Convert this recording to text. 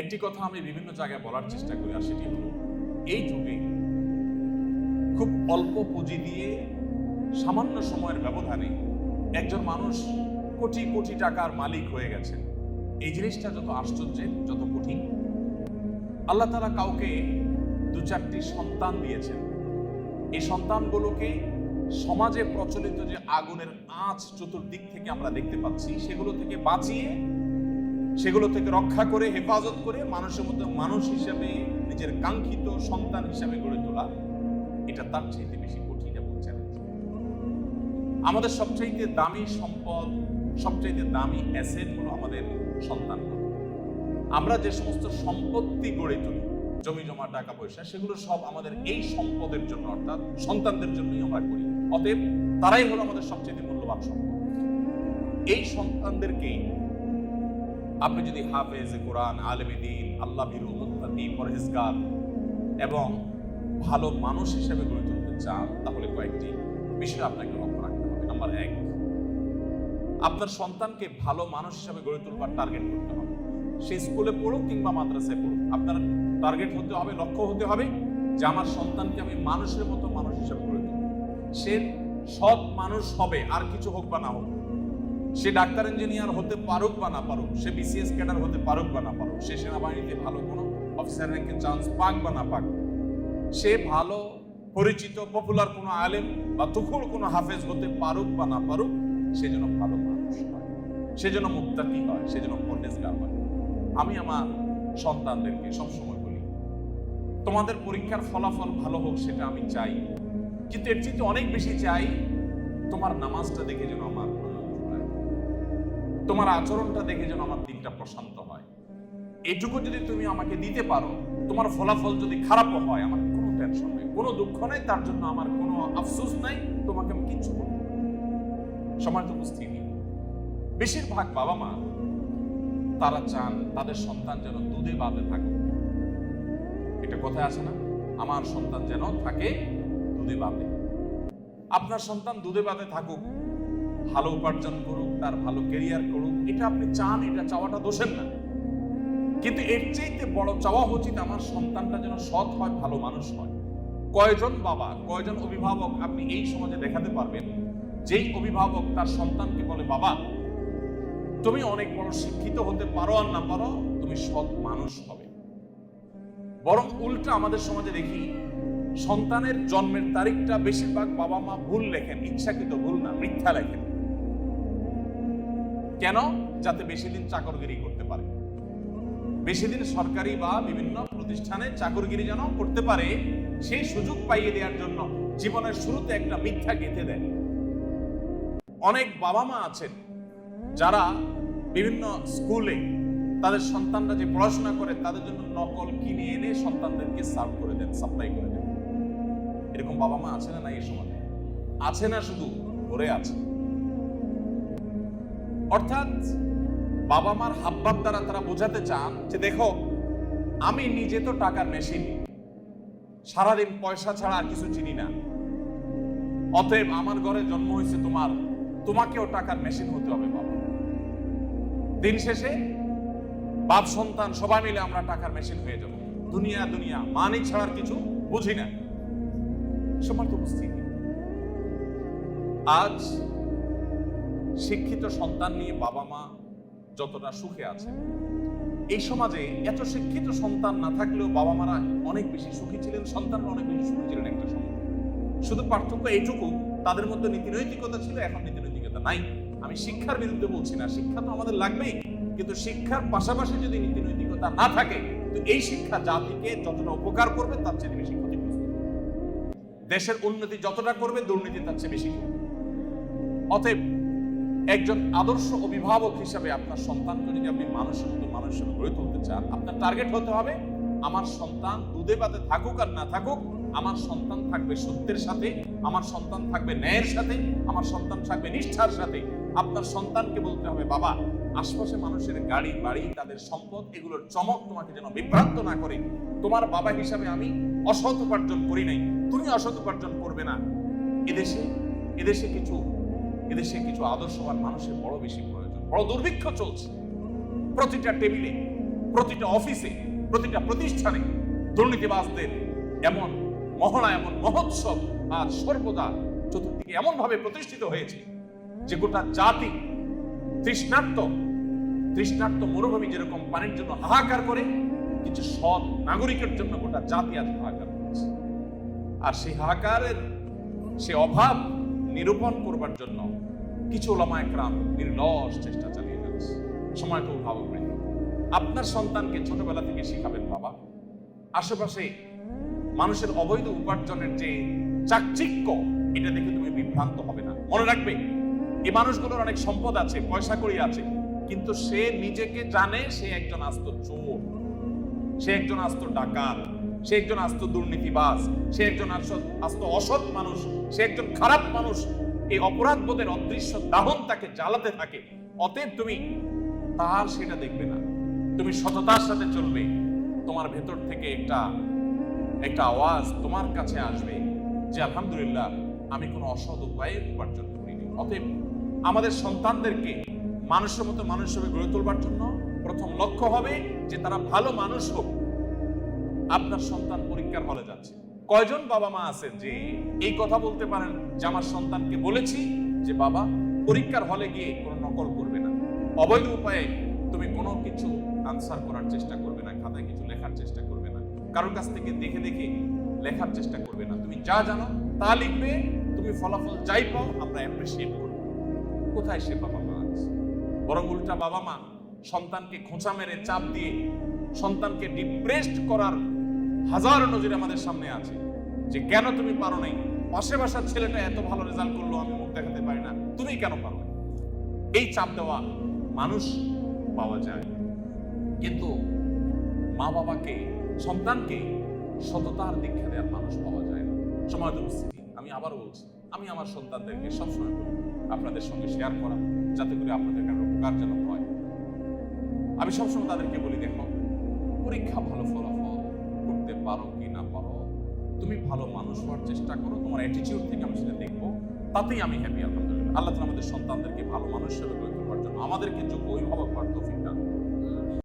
একটি কথা আমি বিভিন্ন জায়গায় বলার চেষ্টা করি, আর সেটি হলো, এই যুগে খুব অল্প পুঁজি দিয়ে সামান্য সময়ের ব্যবধানে একজন মানুষ কোটি কোটি টাকার মালিক হয়ে গেছেন এই জিনিসটা যত আশ্চর্যের যত কঠিন, আল্লাহ তালা কাউকে দু চারটি সন্তান দিয়েছেন। এই সন্তানগুলোকে সমাজে প্রচলিত যে আগুনের আঁচ চতুর্দিক থেকে আমরা দেখতে পাচ্ছি, সেগুলো থেকে বাঁচিয়ে সেগুলো থেকে রক্ষা করে, হেফাজত করে মানুষের মধ্যে মানুষ হিসাবে নিজের কাঙ্ক্ষিত সন্তান হিসাবে গড়ে তোলা, এটা তার চাইতে বেশি কঠিন এবং চ্যালেঞ্জ আমাদের সবচাইতে দামি সম্পদ, সবচাইতে দামি অ্যাসেট হলো আমাদের সন্তান। আমরা যে সমস্ত সম্পত্তি গড়ে তুলি, জমি, জমা, টাকা, পয়সা, সেগুলো সব আমাদের এই সম্পদের জন্য অর্থাৎ সন্তানদের জন্যই আমরা করি। অতএব তারাই হলো আমাদের সবচেয়ে মূল্যবান সম্পদ। এই সন্তানদেরকে আপনি যদি হাফেজ, কোরআন, আলেম দিন, আল্লাহ বিরু পরহেজগার এবং ভালো মানুষ হিসেবে গড়ে তুলতে চান, তাহলে কয়েকটি বিষয় আপনাকে লক্ষ্য রাখতে হবে। নাম্বার এক, আপনার সন্তানকে ভালো মানুষ হিসেবে গড়ে তুলবার টার্গেট করতে হবে। সে স্কুলে পড়ুক কিংবা মাদ্রাসায় পড়ুক, আপনার টার্গেট হতে হবে, লক্ষ্য হতে হবে যে আমার সন্তানকে আমি মানুষের মতো মানুষ হিসেবে গড়ে তুলব। সে সৎ মানুষ হবে, আর কিছু হোক বা না হোক সে ডাক্তার ইঞ্জিনিয়ার হতে পারুক বা না পারুক, সে বিসিএস ক্যাডার হতে পারুক বা না পারুক, সে সেনাবাহিনীতে ভালো কোনো অফিসার র্যাঙ্কে চান্স পাক বা না পাক, সে ভালো, পরিচিত পপুলার কোনো আলেম বা তুখুল কোনো হাফেজ হতে পারুক বা না পারুক, সে যেন ভালো মানুষ হয়, সে যেন মুক্তাকি হয়, সে যেন পরহেজগার হয় আমি আমার সন্তানদেরকে সবসময় বলি, তোমাদের পরীক্ষার ফলাফল ভালো হোক সেটা আমি চাই, কিন্তু এর চেয়ে অনেক বেশি চাই, তোমার নামাজটা দেখে যেন আমার। তোমার আচরণটা দেখে যেন আমার দিনটা প্রশান্ত হয়। এটুকু যদি তুমি আমাকে দিতে পারো, তোমার ফলাফল যদি খারাপও হয়, আমার কোনো টেনশন নেই। কোনো দুঃখ নেই, তার জন্য আমার কোনো আফসোস নাই, তোমাকে আমি কিচ্ছু বলব তো উপস্থিতি বেশিরভাগ বাবা মা, তারা চান তাদের সন্তান যেন দুধে বাঁধে থাকে এটা কথায় আছে না? আমার সন্তান যেন থাকে দুধে বাঁধে। আপনার সন্তান দুধে বাঁধে থাকুক ভালো উপার্জন করুক, তার ভালো কেরিয়ার করুক, এটা আপনি চান, এটা চাওয়াটা দোষের না। কিন্তু এর চাইতে বড় চাওয়া উচিত আমার সন্তানটা যেন সৎ হয়, ভালো মানুষ হয়। কয়জন বাবা, কয়জন অভিভাবক আপনি এই সমাজে দেখাতে পারবেন, যেই অভিভাবক তার সন্তানকে বলে, বাবা, তুমি অনেক বড় শিক্ষিত হতে পারো আর না পারো, তুমি সৎ মানুষ হবে। বরং উল্টা আমাদের সমাজে দেখি, সন্তানের জন্মের তারিখটা বেশিরভাগ বাবা মা ভুল লেখেন, ইচ্ছাকৃত ভুল না, মিথ্যা লেখেন। কেন? যাতে বেশি দিন চাকরগিরি করতে পারে। বেশি দিন সরকারি বা বিভিন্ন প্রতিষ্ঠানে চাকরগিরি যেন করতে পারে, সেই সুযোগ পাইয়ে দেওয়ার জন্য জীবনের শুরুতে একটা মিথ্যা গেঁথে দেয়। অনেক বাবা মা আছেন, যারা বিভিন্ন স্কুলে তাদের সন্তানরা যে পড়াশোনা করে, তাদের জন্য নকল কিনে এনে সন্তানদেরকে সার্ভ করে দেন, সাপ্লাই করে দেন। এরকম বাবা মা আছে না এই সমাজে? আছে না শুধু, ধরে আছে। অর্থাৎ বাবা মার হাবভাব দ্বারা তারা বোঝাতে চান যে দেখো, আমি নিজে তো টাকার মেশিন সারাদিন পয়সা ছাড়া আর কিছু চিনি না। অতএব আমার ঘরে জন্ম হয়েছে তোমার। তোমাকেও টাকার মেশিন হতে হবে বাবা। দিন শেষে বাপ সন্তান সবাই মিলে আমরা টাকার মেশিন হয়ে যাব। দুনিয়া দুনিয়া, মানিক ছাড়ার কিছু বুঝি না। সমর্থ উপস্থিতি। আজ শিক্ষিত সন্তান নিয়ে বাবা মা যতটা সুখে আছে। এই সমাজে এত শিক্ষিত সন্তান না থাকলেও বাবা মারা অনেক বেশি সুখী ছিলেন, সন্তানরা অনেক বেশি সুখী ছিলেন একটা সময়। শুধু পার্থক্য এইটুকু, তাদের মধ্যে নীতি নৈতিকতা ছিল, এখন নীতি নৈতিকতা নাই। আমি শিক্ষার বিরুদ্ধে বলছি না, শিক্ষা তো আমাদের লাগবেই। কিন্তু শিক্ষার পাশাপাশি যদি নীতি নৈতিকতা না থাকে, তো এই শিক্ষা জাতিকে যতটা উপকার করবে, তার চেয়ে বেশি ক্ষতিগ্রস্ত। দেশের উন্নতি যতটা করবে, দুর্নীতি তার চেয়ে বেশি অতএব একজন আদর্শ অভিভাবক হিসাবে আপনার সন্তানকে যদি আপনি মানুষের মতো মানুষের গড়ে তুলতে চান, আপনার টার্গেট হতে হবে, আমার সন্তান দুধে বাদে থাকুক আর না থাকুক, আমার সন্তান থাকবে সত্যের সাথে, আমার সন্তান থাকবে ন্যায়ের সাথে, আমার সন্তান থাকবে নিষ্ঠার সাথে। আপনার সন্তানকে বলতে হবে, বাবা, আশপাশে মানুষের গাড়ি, বাড়ি, তাদের সম্পদ, এগুলোর চমক তোমাকে যেন বিভ্রান্ত না করে। তোমার বাবা হিসাবে আমি অসৎ উপার্জন করি নাই। তুমি অসৎ উপার্জন করবে না। এদেশে এদেশে কিছু এদেশে কিছু আদর্শবান মানুষের বড় বেশি প্রয়োজন, বড় দুর্ভিক্ষ চলছে। প্রতিটা টেবিলে, প্রতিটা অফিসে, প্রতিটা প্রতিষ্ঠানে দুর্নীতিবাজদের এমন মহড়া, এমন মহোৎসব আজ সর্বদা চতুর্দিকে এমন ভাবে প্রতিষ্ঠিত হয়েছে যে গোটা জাতি তৃষ্ণার্ত তৃষ্ণার্ত মরুভূমি যেরকম পানির জন্য হাহাকার করে, কিছু সৎ নাগরিকের জন্য গোটা জাতি আজ হাহাকার করছে। আর সেই হাহাকারের সে অভাব নিরূপণ করবার জন্য কিছু ওলামা একরাম নির্লস চেষ্টা চালিয়ে যাচ্ছে। সময় তো ভাবক আপনার সন্তানকে ছোটবেলা থেকে শিখাবেন, বাবা। আশেপাশে মানুষের অবৈধ উপার্জনের যে চাকচিক্য, এটা দেখে তুমি বিভ্রান্ত হবে না। মনে রাখবে এই মানুষগুলোর অনেক সম্পদ আছে, পয়সা করি আছে, কিন্তু সে নিজেকে জানে সে একজন আস্ত চোর, সে একজন আস্ত ডাকাত। সে একজন আস্ত দুর্নীতিবাজ, সে একজন আস্ত- অসৎ মানুষ, সে একজন খারাপ মানুষ। এই অপরাধ বোধের অদৃশ্য দাহন তাকে জ্বালাতে থাকে। অতএব তুমি তার সেটা দেখবে না। তুমি সততার সাথে চলবে। তোমার ভেতর থেকে একটা একটা আওয়াজ তোমার কাছে আসবে যে, আলহামদুলিল্লাহ, আমি কোনো অসৎ উপায়ে উপার্জন করিনি। অতএব আমাদের সন্তানদেরকে মানুষের মতো মানুষ হিসেবে গড়ে তোলবার জন্য প্রথম লক্ষ্য হবে যে, তারা ভালো মানুষ হোক। আপনার সন্তান পরীক্ষার হলে যাচ্ছে। কয়জন বাবা মা আছেন যে এই কথা বলতে পারেন যে আমার সন্তানকে বলেছি যে বাবা, পরীক্ষার হলে গিয়ে কোনো নকল করবে না। অবৈধ উপায়ে তুমি কোনো কিছু আনসার করার চেষ্টা করবে না, খাতায় কিছু লেখার চেষ্টা করবে না। কারোর কাছ থেকে দেখে দেখে লেখার চেষ্টা করবে না। তুমি যা জানো তা লিখবে, তুমি ফলাফল যাই পাও, আমরা অ্যাপ্রিসিয়েট করব। কোথায় সে বাবা মা আছে? বরং উল্টা বাবা মা সন্তানকে খোঁচা মেরে চাপ দিয়ে সন্তানকে ডিপ্রেসড করার হাজার নজির আমাদের সামনে আছে যে কেন তুমি পারো নাই? পাশে বাসার ছেলেটা এত ভালো রেজাল্ট করল, আমি মুখ দেখাতে পারি না। তুমি কেন পারো? এই চাপ দেওয়া মানুষ পাওয়া যায়। কিন্তু মা বাবাকে সন্তানকে সততার দীক্ষা দেওয়ার মানুষ পাওয়া যায় না। সময় উপস্থিতি, আমি আবারও বলছি, আমি আমার সন্তানদেরকে সবসময় বলি, আপনাদের সঙ্গে শেয়ার করা, যাতে করে আপনাদের কারও উপকারজনক হয়। আমি সবসময় তাদেরকে বলি, দেখো, পরীক্ষা ভালো ফলাফল পারো কি না পারো, তুমি ভালো মানুষ হওয়ার চেষ্টা করো, তোমার অ্যাটিটিউড থেকে আমি সেটা দেখব, তাতেই আমি হ্যাপি আলহামদুলিল্লাহ আল্লাহ তালা আমাদের সন্তানদেরকে ভালো মানুষ হিসেবে গড়ে তোলার জন্য আমাদেরকে যোগ্য অভিভাবক হওয়ার তৌফিক দান।